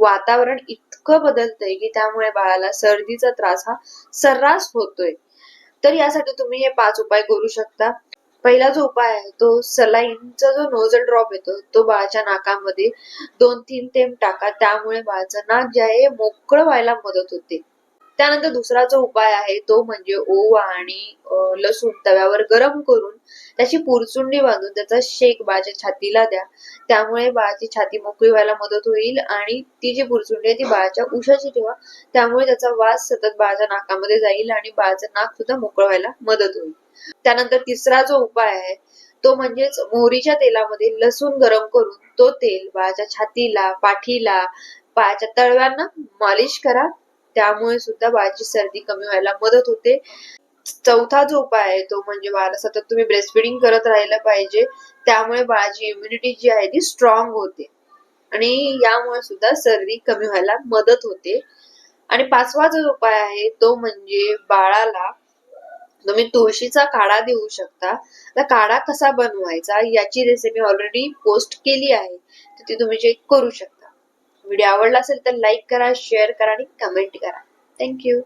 वातावरण इतकं बदलतंय की त्यामुळे बाळाला सर्दीचा त्रास हा सर्रास होतोय. तर यासाठी तुम्ही हे पाच उपाय करू शकता. पहिला जो उपाय आहे तो सलाईनचा जो नोझल ड्रॉप येतो तो बाळाच्या नाकामध्ये दोन तीन थेंब टाका. त्यामुळे बाळाचं नाक जे आहे मोकळं व्हायला मदत होते. त्यानंतर दुसरा जो उपाय आहे तो म्हणजे ओवा आणि लसूण तव्यावर गरम करून त्याची पुरचुंडी बांधून त्याचा शेक बाळाच्या छातीला द्या. त्यामुळे बाळाची छाती मोकळी व्हायला मदत होईल आणि ती जी पुरचुंडी आहे ती बाळाच्या उशाची ठेवा. त्यामुळे त्याचा वास सतत बाळाच्या नाकामध्ये जाईल आणि बाळाचं नाक सुद्धा मोकळं व्हायला मदत होईल. त्यानंतर तिसरा जो उपाय आहे तो म्हणजेच मोहरीच्या तेलामध्ये लसूण गरम करून तो तेल बाळाच्या छातीला पाठीला पायाच्या तळव्यांना मालिश करा. त्यामुळे सुद्धा बाळाची सर्दी कमी व्हायला मदत होते. चौथा जो उपाय आहे तो म्हणजे बाळाला सतत तुम्ही ब्रेस्ट फिडिंग करत राहायला पाहिजे. त्यामुळे बाळाची इम्युनिटी जी आहे ती स्ट्रॉंग होते. आणि यामुळे सुद्धा सर्दी कमी व्हायला मदत होते. आणि पाचवा जो उपाय आहे तो म्हणजे बाळाला तुम्ही तुळशीचा काढा देऊ शकता. तर काढा कसा बनवायचा याची रेसिपी ऑलरेडी पोस्ट केली आहे. तर ती तुम्ही चेक करू शकता. व्हिडिओ आवडला असेल तर लाईक करा शेअर करा आणि कमेंट करा. थँक्यू